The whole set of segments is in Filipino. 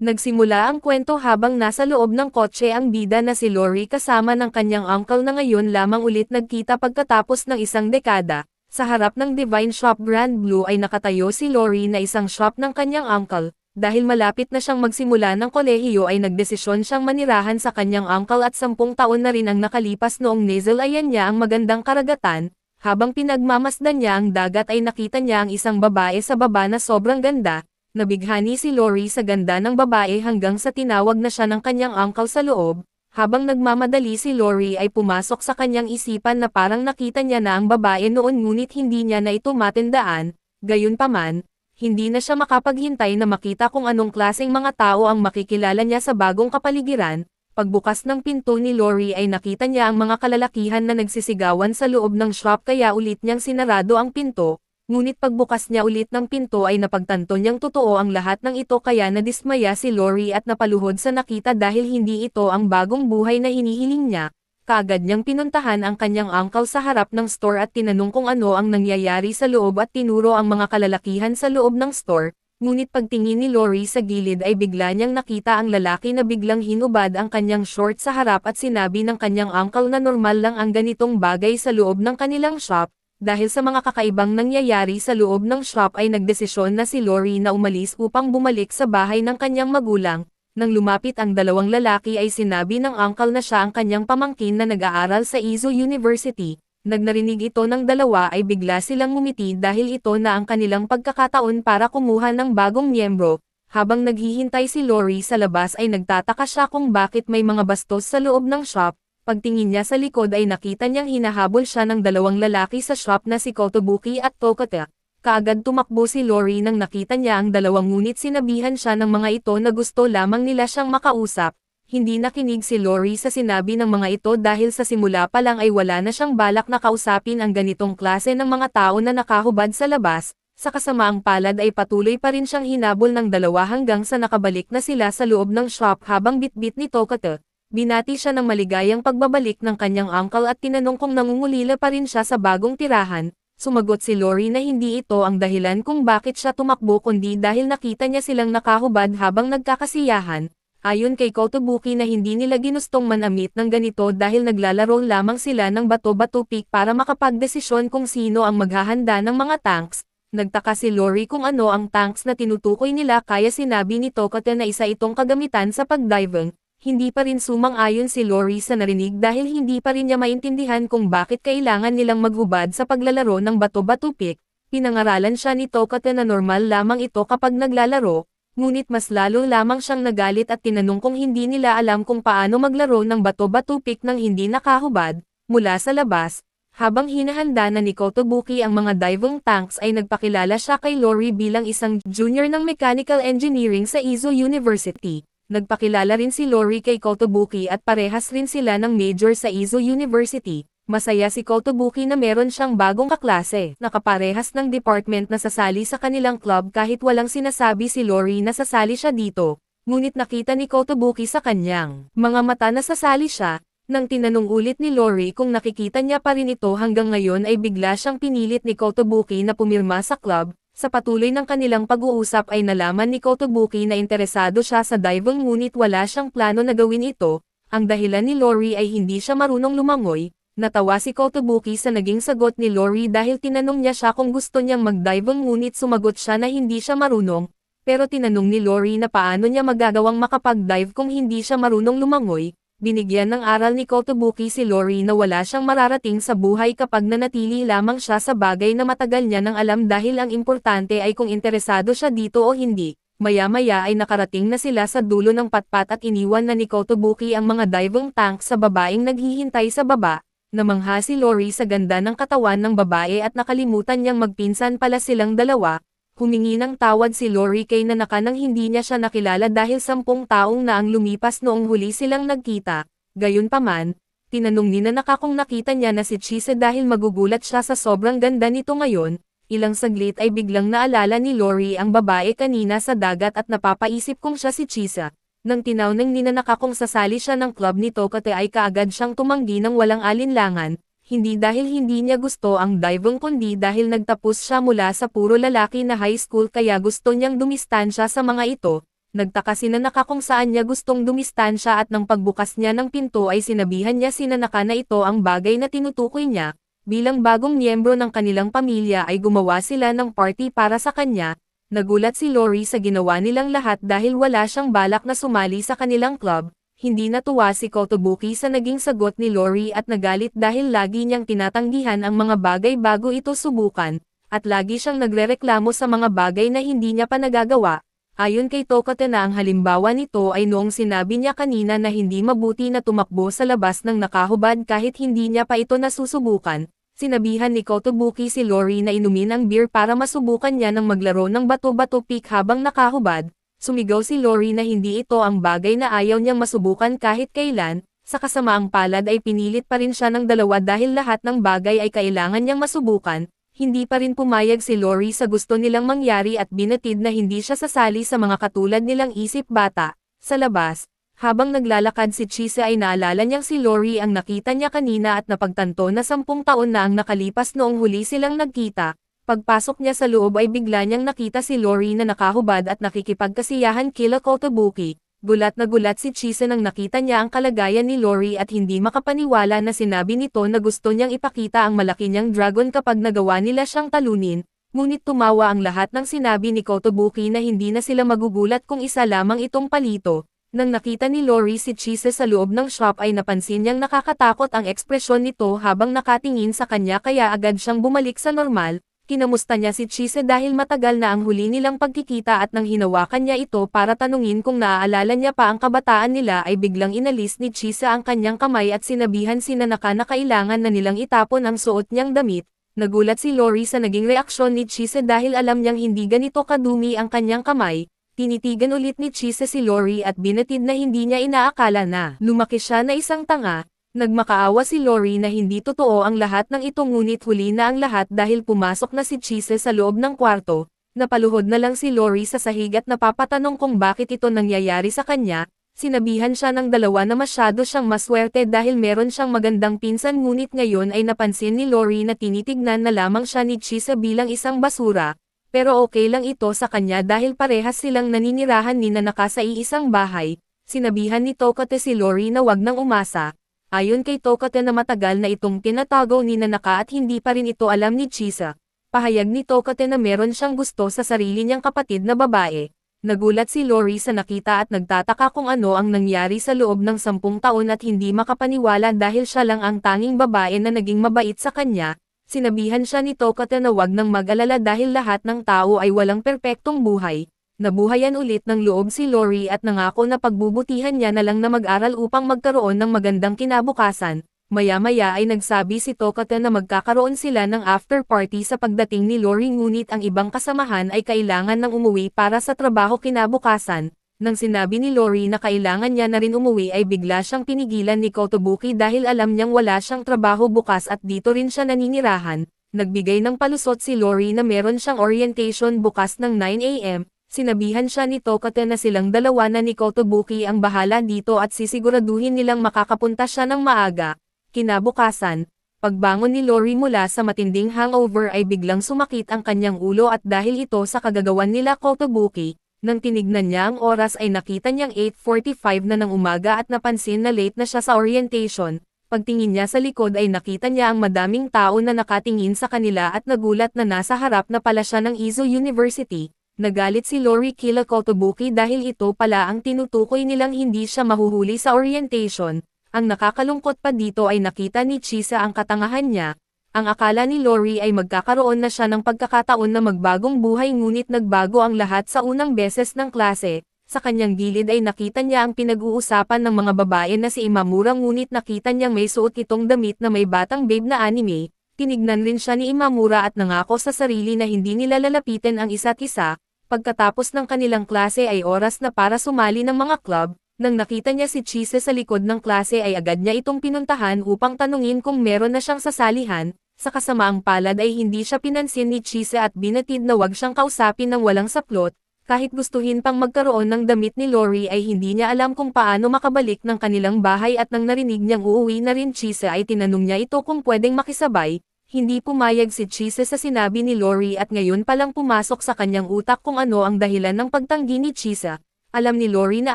Nagsimula ang kwento habang nasa loob ng kotse ang bida na si Lori kasama ng kanyang uncle na ngayon lamang ulit nagkita pagkatapos ng isang dekada. Sa harap ng Divine Shop Brand Blue ay nakatayo si Lori na isang shop ng kanyang uncle. Dahil malapit na siyang magsimula ng kolehiyo ay nagdesisyon siyang manirahan sa kanyang uncle at sampung taon na rin ang nakalipas noong nasalayan niya ang magandang karagatan. Habang pinagmamasdan niya ang dagat ay nakita niya ang isang babae sa baba na sobrang ganda, Nabighani si Lori sa ganda ng babae hanggang sa tinawag na siya ng kanyang uncle sa loob, habang nagmamadali si Lori ay pumasok sa kanyang isipan na parang nakita niya na ang babae noon ngunit hindi niya na ito matindaan, gayunpaman, hindi na siya makapaghintay na makita kung anong klaseng mga tao ang makikilala niya sa bagong kapaligiran, pagbukas ng pinto ni Lori ay nakita niya ang mga kalalakihan na nagsisigawan sa loob ng shop kaya ulit niyang sinarado ang pinto, ngunit pagbukas niya ulit ng pinto ay napagtanto niyang totoo ang lahat ng ito kaya nadismaya si Lori at napaluhod sa nakita dahil hindi ito ang bagong buhay na hinihiling niya. Kaagad niyang pinuntahan ang kanyang uncle sa harap ng store at tinanong kung ano ang nangyayari sa loob at tinuro ang mga kalalakihan sa loob ng store, ngunit pagtingin ni Lori sa gilid ay bigla niyang nakita ang lalaki na biglang hinubad ang kanyang short sa harap at sinabi ng kanyang uncle na normal lang ang ganitong bagay sa loob ng kanilang shop, dahil sa mga kakaibang nangyayari sa loob ng shop ay nagdesisyon na si Lori na umalis upang bumalik sa bahay ng kanyang magulang. Nang lumapit ang dalawang lalaki ay sinabi ng uncle na siya ang kanyang pamangkin na nag-aaral sa Izu University. Nag narinig ito ng dalawa ay bigla silang ngumiti dahil ito na ang kanilang pagkakataon para kumuha ng bagong miyembro. Habang naghihintay si Lori sa labas ay nagtataka siya kung bakit may mga bastos sa loob ng shop, Pagtingin niya sa likod ay nakita niyang hinahabol siya ng dalawang lalaki sa shop na si Kotobuki at Tokota. Kaagad tumakbo si Lori nang nakita niya ang dalawang ngunit sinabihan siya ng mga ito na gusto lamang nila siyang makausap. Hindi nakinig si Lori sa sinabi ng mga ito dahil sa simula pa lang ay wala na siyang balak na kausapin ang ganitong klase ng mga tao na nakahubad sa labas. Sa kasamaang palad ay patuloy pa rin siyang hinabol ng dalawa hanggang sa nakabalik na sila sa loob ng shop habang bitbit ni Tokata. Binati siya ng maligayang pagbabalik ng kanyang uncle at tinanong kung nangungulila pa rin siya sa bagong tirahan. Sumagot si Lori na hindi ito ang dahilan kung bakit siya tumakbo kundi dahil nakita niya silang nakahubad habang nagkakasiyahan. Ayon kay Kotobuki na hindi nila ginustong manamit ng ganito dahil naglalaro lamang sila ng bato-bato pick para makapagdesisyon kung sino ang maghahanda ng mga tanks. Nagtaka si Lori kung ano ang tanks na tinutukoy nila kaya sinabi ni Tokate na isa itong kagamitan sa pagdiving, hindi pa rin sumang-ayon si Lori sa narinig dahil hindi pa rin niya maintindihan kung bakit kailangan nilang maghubad sa paglalaro ng bato-bato pick. Pinangaralan siya ni Tokate na normal lamang ito kapag naglalaro, ngunit mas lalo lamang siyang nagalit at tinanong kung hindi nila alam kung paano maglaro ng bato-bato pick nang hindi nakahubad, mula sa labas. Habang hinahanda na ni Kotobuki ang mga diving tanks ay nagpakilala siya kay Lori bilang isang junior ng mechanical engineering sa Izu University. Nagpakilala rin si Lori kay Kotobuki at parehas rin sila ng major sa Izu University. Masaya si Kotobuki na meron siyang bagong kaklase, nakaparehas ng department na sasali sa kanilang club kahit walang sinasabi si Lori na sasali siya dito. Ngunit nakita ni Kotobuki sa kanyang mga mata na sasali siya, nang tinanong ulit ni Lori kung nakikita niya pa rin ito hanggang ngayon ay bigla siyang pinilit ni Kotobuki na pumirma sa club, sa patuloy ng kanilang pag-uusap ay nalaman ni Kotobuki na interesado siya sa diving ngunit wala siyang plano na gawin ito, ang dahilan ni Lori ay hindi siya marunong lumangoy, natawa si Kotobuki sa naging sagot ni Lori dahil tinanong niya siya kung gusto niyang mag-diving ngunit sumagot siya na hindi siya marunong, pero tinanong ni Lori na paano niya magagawang makapag-dive kung hindi siya marunong lumangoy, binigyan ng aral ni Kotobuki si Lori na wala siyang mararating sa buhay kapag nanatili lamang siya sa bagay na matagal niya nang alam dahil ang importante ay kung interesado siya dito o hindi. Maya-maya ay nakarating na sila sa dulo ng patpat at iniwan na ni Kotobuki ang mga diving tank sa babaeng naghihintay sa baba. Namangha si Lori sa ganda ng katawan ng babae at nakalimutan niyang magpinsan pala silang dalawa, humingi ng tawad si Lori kay Nanaka nang hindi niya siya nakilala dahil sampung taong na ang lumipas noong huli silang nagkita. Gayunpaman, tinanong ni Nanaka kung nakita niya na si Chisa dahil magugulat siya sa sobrang ganda nito ngayon, ilang saglit ay biglang naalala ni Lori ang babae kanina sa dagat at napapaisip kung siya si Chisa. Nang tinaw ng ninanaka kung sasali siya ng club nito kate ay kaagad siyang tumanggi ng walang alinlangan, hindi dahil hindi niya gusto ang diving kundi dahil nagtapos siya mula sa puro lalaki na high school kaya gusto niyang dumistansya sa mga ito, Nagtaka si Nanaka kung saan niya gustong dumistansya at nang pagbukas niya ng pinto ay sinabihan niya si Nanaka na ito ang bagay na tinutukoy niya, bilang bagong miyembro ng kanilang pamilya ay gumawa sila ng party para sa kanya, nagulat si Lori sa ginawa nilang lahat dahil wala siyang balak na sumali sa kanilang club, hindi natuwa si Kotobuki sa naging sagot ni Lori at nagalit dahil lagi niyang tinatanggihan ang mga bagay bago ito subukan, at lagi siyang nagrereklamo sa mga bagay na hindi niya pa nagagawa, Ayon kay Tokote na ang halimbawa nito ay noong sinabi niya kanina na hindi mabuti na tumakbo sa labas ng nakahubad kahit hindi niya pa ito nasusubukan. Sinabihan ni Kotobuki si Lori na inumin ang beer para masubukan niya ng maglaro ng bato-bato pick habang nakahubad. Sumigaw si Lori na hindi ito ang bagay na ayaw niyang masubukan kahit kailan, sa kasamaang palad ay pinilit pa rin siya ng dalawa dahil lahat ng bagay ay kailangan niyang masubukan, hindi pa rin pumayag si Lori sa gusto nilang mangyari at binatid na hindi siya sasali sa mga katulad nilang isip bata. Sa labas, habang naglalakad si Chisa ay naalala niyang si Lori ang nakita niya kanina at napagtanto na sampung taon na ang nakalipas noong huli silang nagkita. Pagpasok niya sa loob ay bigla niyang nakita si Lori na nakahubad at nakikipagkasiyahan kila Kotobuki. Gulat na gulat si Chisa nang nakita niya ang kalagayan ni Lori at hindi makapaniwala na sinabi nito na gusto niyang ipakita ang malaki niyang dragon kapag nagawa nila siyang talunin, ngunit tumawa ang lahat ng sinabi ni Kotobuki na hindi na sila magugulat kung isa lamang itong palito. Nang nakita ni Lori si Chisa sa loob ng shop ay napansin niyang nakakatakot ang ekspresyon nito habang nakatingin sa kanya kaya agad siyang bumalik sa normal, Kinamusta niya si Chise dahil matagal na ang huli nilang pagkikita at nang hinawakan niya ito para tanungin kung naaalala niya pa ang kabataan nila ay biglang inalis ni Chise ang kanyang kamay at sinabihan si Nanaka na kailangan na nilang itapon ang suot niyang damit. Nagulat si Lori sa naging reaksyon ni Chise dahil alam niyang hindi ganito kadumi ang kanyang kamay. Tinitigan ulit ni Chise si Lori at binatid na hindi niya inaakala na lumaki siya na isang tanga, Nagmakaawa si Lori na hindi totoo ang lahat ng ito ngunit huli na ang lahat dahil pumasok na si Chise sa loob ng kwarto, napaluhod na lang si Lori sa sahig at napapatanong kung bakit ito nangyayari sa kanya, sinabihan siya ng dalawa na masyado siyang maswerte dahil meron siyang magandang pinsan ngunit ngayon ay napansin ni Lori na tinitignan na lamang siya ni Chise bilang isang basura, pero okay lang ito sa kanya dahil parehas silang naninirahan ni Nanaka sa iisang bahay, sinabihan ni Tokote si Lori na wag nang umasa, Ayon kay Tokate na matagal na itong tinatago ni Nanaka at hindi pa rin ito alam ni Chisa. Pahayag ni Tokate na meron siyang gusto sa sarili niyang kapatid na babae. Nagulat si Lori sa nakita at nagtataka kung ano ang nangyari sa loob ng sampung taon at hindi makapaniwala dahil siya lang ang tanging babae na naging mabait sa kanya. Sinabihan siya ni Tokate na wag nang mag-alala dahil lahat ng tao ay walang perpektong buhay, Nabuhayan ulit ng loob si Lori at nangako na pagbubutihan niya na lang na mag-aral upang magkaroon ng magandang kinabukasan. Maya-maya ay nagsabi si Tokata na magkakaroon sila ng after party sa pagdating ni Lori ngunit ang ibang kasamahan ay kailangan ng umuwi para sa trabaho kinabukasan. Nang sinabi ni Lori na kailangan niya na rin umuwi ay bigla siyang pinigilan ni Kotobuki dahil alam niyang wala siyang trabaho bukas at dito rin siya naninirahan. Nagbigay ng palusot si Lori na meron siyang orientation bukas ng 9am, Sinabihan siya ni Tokate na silang dalawa na ni Kotobuki ang bahala dito at sisiguraduhin nilang makakapunta siya ng maaga. Kinabukasan, pagbangon ni Lori mula sa matinding hangover ay biglang sumakit ang kanyang ulo at dahil ito sa kagagawan nila Kotobuki, nang tinignan niya ang oras ay nakita niyang 8.45 na ng umaga at napansin na late na siya sa orientation. Pagtingin niya sa likod ay nakita niya ang madaming tao na nakatingin sa kanila at nagulat na nasa harap na pala siya ng Izo University Nagalit si Lori Kila Kotobuki dahil ito pala ang tinutukoy nilang hindi siya mahuhuli sa orientation. Ang nakakalungkot pa dito ay nakita ni Chisa ang katangahan niya. Ang akala ni Lori ay magkakaroon na siya ng pagkakataon na magbagong buhay ngunit nagbago ang lahat sa unang beses ng klase. Sa kanyang gilid ay nakita niya ang pinag-uusapan ng mga babae na si Imamura ngunit nakita niyang may suot itong damit na may batang babe na anime. Tinignan rin siya ni Imamura at nangako sa sarili na hindi nila lalapitin ang isa't isa, Pagkatapos ng kanilang klase ay oras na para sumali ng mga club, nang nakita niya si Chise sa likod ng klase ay agad niya itong pinuntahan upang tanungin kung meron na siyang sasalihan, sa kasamaang palad ay hindi siya pinansin ni Chise at binatid na wag siyang kausapin ng walang saplot, kahit gustuhin pang magkaroon ng damit ni Lori ay hindi niya alam kung paano makabalik ng kanilang bahay at nang narinig niyang uuwi na rin Chise ay tinanong niya ito kung pwedeng makisabay, hindi pumayag si Chise sa sinabi ni Lori at ngayon palang pumasok sa kanyang utak kung ano ang dahilan ng pagtanggi ni Chisa. Alam ni Lori na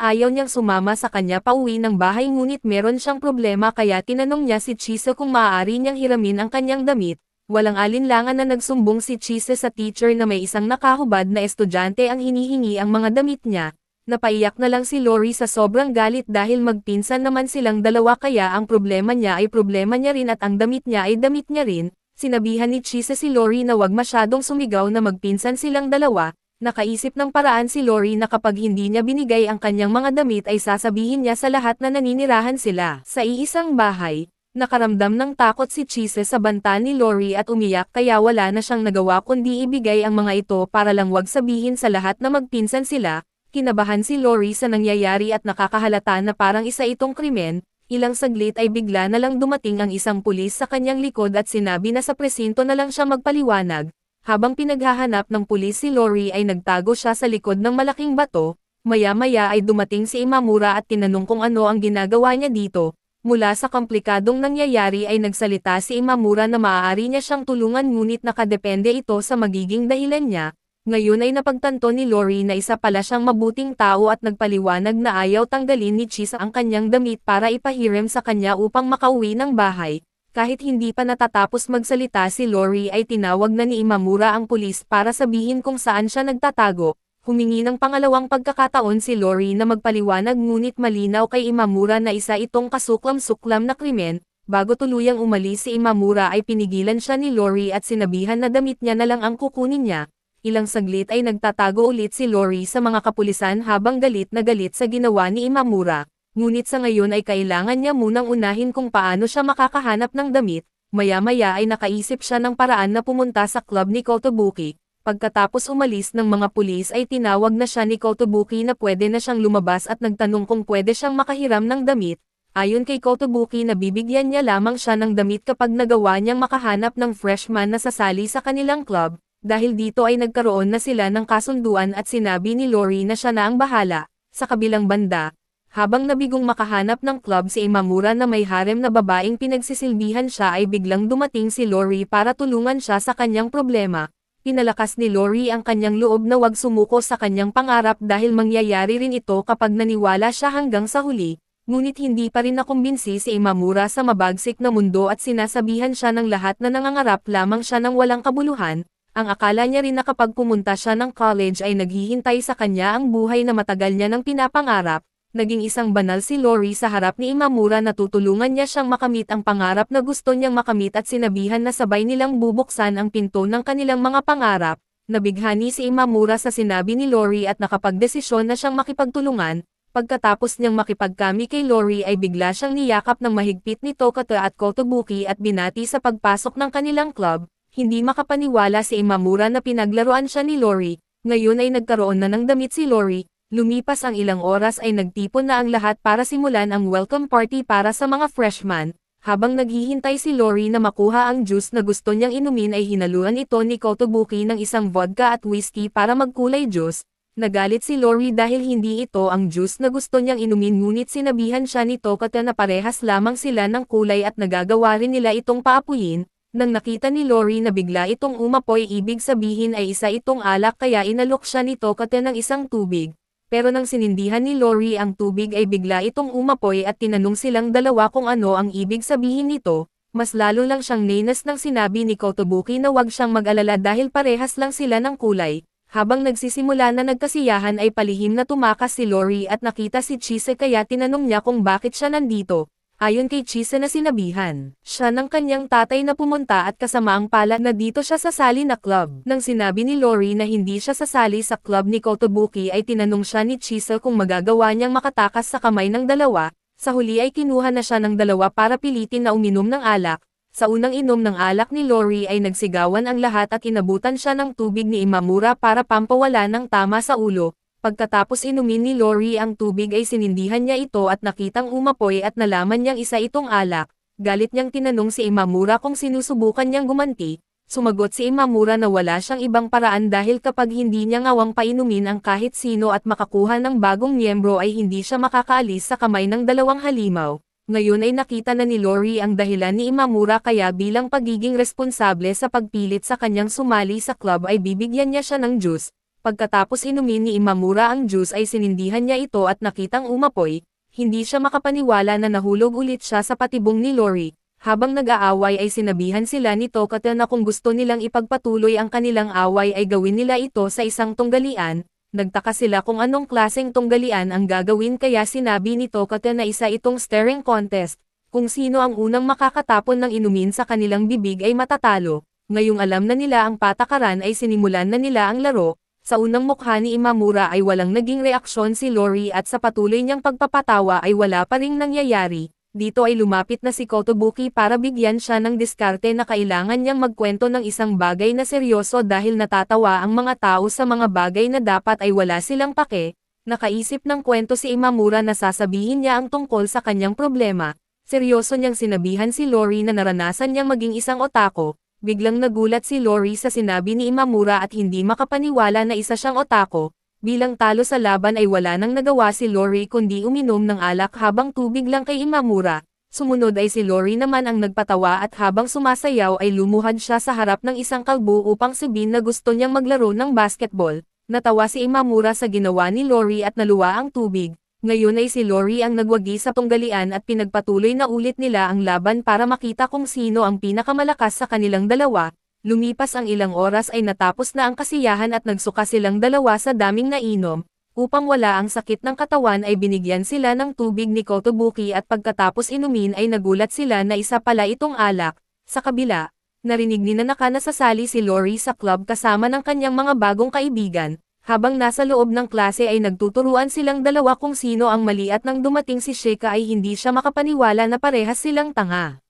ayaw niyang sumama sa kanya pauwi ng bahay ngunit meron siyang problema kaya tinanong niya si Chise kung maaari niyang hiramin ang kanyang damit. Walang alinlangan na nagsumbong si Chise sa teacher na may isang nakahubad na estudyante ang hinihingi ang mga damit niya. Napaiyak na lang si Lori sa sobrang galit dahil magpinsan naman silang dalawa kaya ang problema niya ay problema niya rin at ang damit niya ay damit niya rin. Sinabihan ni Chise si Lori na wag masyadong sumigaw na magpinsan silang dalawa, Nakaisip ng paraan si Lori na kapag hindi niya binigay ang kanyang mga damit ay sasabihin niya sa lahat na naninirahan sila. Sa iisang bahay, nakaramdam ng takot si Chise sa banta ni Lori at umiyak kaya wala na siyang nagawa kundi ibigay ang mga ito para lang wag sabihin sa lahat na magpinsan sila. Kinabahan si Lori sa nangyayari at nakakahalata na parang isa itong krimen, ilang saglit ay bigla na lang dumating ang isang pulis sa kanyang likod at sinabi na sa presinto na lang siya magpaliwanag, habang pinaghahanap ng pulis si Lori ay nagtago siya sa likod ng malaking bato, maya-maya ay dumating si Imamura at tinanong kung ano ang ginagawa niya dito. Mula sa komplikadong nangyayari ay nagsalita si Imamura na maaari niya siyang tulungan ngunit nakadepende ito sa magiging dahilan niya. Ngayon ay napagtanto ni Lori na isa pala siyang mabuting tao at nagpaliwanag na ayaw tanggalin ni Chisa ang kanyang damit para ipahiram sa kanya upang makauwi ng bahay. Kahit hindi pa natatapos magsalita si Lori ay tinawag na ni Imamura ang pulis para sabihin kung saan siya nagtatago. Humingi ng pangalawang pagkakataon si Lori na magpaliwanag ngunit malinaw kay Imamura na isa itong kasuklam-suklam na krimen. Bago tuluyang umalis si Imamura ay pinigilan siya ni Lori at sinabihan na damit niya na lang ang kukunin niya. Ilang saglit ay nagtatago ulit si Lori sa mga kapulisan habang galit na galit sa ginawa ni Imamura ngunit sa ngayon ay kailangan niya munang unahin kung paano siya makakahanap ng damit, maya-maya ay nakaisip siya ng paraan na pumunta sa club ni Kotobuki. Pagkatapos umalis ng mga pulis ay tinawag na siya ni Kotobuki na pwede na siyang lumabas at nagtanong kung pwede siyang makahiram ng damit. Ayon kay Kotobuki na bibigyan niya lamang siya ng damit kapag nagawa niyang makahanap ng freshman na sasali sa kanilang club, dahil dito ay nagkaroon na sila ng kasunduan at sinabi ni Lori na siya na ang bahala. Sa kabilang banda, habang nabigong makahanap ng club si Imamura na may harem na babaeng pinagsisilbihan siya ay biglang dumating si Lori para tulungan siya sa kanyang problema. Pinalakas ni Lori ang kanyang loob na wag sumuko sa kanyang pangarap dahil mangyayari rin ito kapag naniwala siya hanggang sa huli. Ngunit hindi pa rin nakumbinsi si Imamura sa mabagsik na mundo at sinasabihan siya ng lahat na nangangarap lamang siya ng walang kabuluhan, ang akala niya rin na kapag pumunta siya ng college ay naghihintay sa kanya ang buhay na matagal niya ng pinapangarap, naging isang banal si Lori sa harap ni Imamura na tutulungan niya siyang makamit ang pangarap na gusto niyang makamit at sinabihan na sabay nilang bubuksan ang pinto ng kanilang mga pangarap. Nabighani si Imamura sa sinabi ni Lori at nakapagdesisyon na siyang makipagtulungan. Pagkatapos niyang makipagkami kay Lori ay bigla siyang niyakap ng mahigpit ni Tokata at Kotobuki at binati sa pagpasok ng kanilang club. Hindi makapaniwala si Imamura na pinaglaruan siya ni Lori. Ngayon ay nagkaroon na ng damit si Lori, Lumipas ang ilang oras ay nagtipon na ang lahat para simulan ang welcome party para sa mga freshman. Habang naghihintay si Lori na makuha ang juice na gusto niyang inumin ay hinaluan ito ni Kotobuki ng isang vodka at whiskey para magkulay juice. Nagalit si Lori dahil hindi ito ang juice na gusto niyang inumin ngunit sinabihan siya ni Tokata na parehas lamang sila ng kulay at nagagawa rin nila itong paapuyin. Nang nakita ni Lori na bigla itong umapoy ibig sabihin ay isa itong alak kaya inalok siya ni Tokata ng isang tubig pero nang sinindihan ni Lori ang tubig ay bigla itong umapoy at tinanong silang dalawa kung ano ang ibig sabihin nito, mas lalo lang siyang nenas nang sinabi ni Kotobuki na wag siyang mag-alala dahil parehas lang sila ng kulay. Habang nagsisimula na nagkasiyahan ay palihim na tumakas si Lori at nakita si Chise kaya tinanong niya kung bakit siya nandito. Ayon kay Chisa na sinabihan, siya ng kanyang tatay na pumunta at kasamaang pala na dito siya sasali na club. Nang sinabi ni Lori na hindi siya sasali sa club ni Kotobuki ay tinanong siya ni Chisa kung magagawa niyang makatakas sa kamay ng dalawa, sa huli ay kinuha na siya ng dalawa para pilitin na uminom ng alak. Sa unang inom ng alak ni Lori ay nagsigawan ang lahat at inabutan siya ng tubig ni Imamura para pampawala ng tama sa ulo, Pagkatapos inumin ni Lori ang tubig ay sinindihan niya ito at nakitang umapoy at nalaman niyang isa itong alak. Galit niyang tinanong si Imamura kung sinusubukan niyang gumanti. Sumagot si Imamura na wala siyang ibang paraan dahil kapag hindi niya ngawang painumin ang kahit sino at makakuha ng bagong miyembro ay hindi siya makakaalis sa kamay ng dalawang halimaw. Ngayon ay nakita na ni Lori ang dahilan ni Imamura kaya bilang pagiging responsable sa pagpilit sa kanyang sumali sa club ay bibigyan niya siya ng juice, Pagkatapos inumin ni Imamura ang juice ay sinindihan niya ito at nakitang umapoy, hindi siya makapaniwala na nahulog ulit siya sa patibong ni Lori. Habang nag-aaway ay sinabihan sila ni Tokata na kung gusto nilang ipagpatuloy ang kanilang away ay gawin nila ito sa isang tunggalian, nagtaka sila kung anong klaseng tunggalian ang gagawin kaya sinabi ni Tokata na isa itong staring contest, kung sino ang unang makakatapon ng inumin sa kanilang bibig ay matatalo. Ngayong alam na nila ang patakaran ay sinimulan na nila ang laro, sa unang mukha ni Imamura ay walang naging reaksyon si Lori at sa patuloy niyang pagpapatawa ay wala pa ring nangyayari. Dito ay lumapit na si Kotobuki para bigyan siya ng diskarte na kailangan niyang magkwento ng isang bagay na seryoso dahil natatawa ang mga tao sa mga bagay na dapat ay wala silang pake. Nakaisip ng kwento si Imamura na sasabihin niya ang tungkol sa kanyang problema. Seryoso niyang sinabihan si Lori na naranasan niyang maging isang otako, biglang nagulat si Lori sa sinabi ni Imamura at hindi makapaniwala na isa siyang otako. Bilang talo sa laban ay wala nang nagawa si Lori kundi uminom ng alak habang tubig lang kay Imamura. Sumunod ay si Lori naman ang nagpatawa at habang sumasayaw ay lumuhad siya sa harap ng isang kalbo upang sabihin na gusto niyang maglaro ng basketball. Natawa si Imamura sa ginawa ni Lori at naluwa ang tubig. Ngayon ay si Lori ang nagwagi sa tunggalian at pinagpatuloy na ulit nila ang laban para makita kung sino ang pinakamalakas sa kanilang dalawa. Lumipas ang ilang oras ay natapos na ang kasiyahan at nagsuka silang dalawa sa daming nainom. Upang wala ang sakit ng katawan ay binigyan sila ng tubig ni Kotobuki at pagkatapos inumin ay nagulat sila na isa pala itong alak. Sa kabila, narinig ni Nanaka na sasali si Lori sa club kasama ng kanyang mga bagong kaibigan. Habang nasa loob ng klase ay nagtuturuan silang dalawa kung sino ang mali at nang dumating si Sheka ay hindi siya makapaniwala na parehas silang tanga.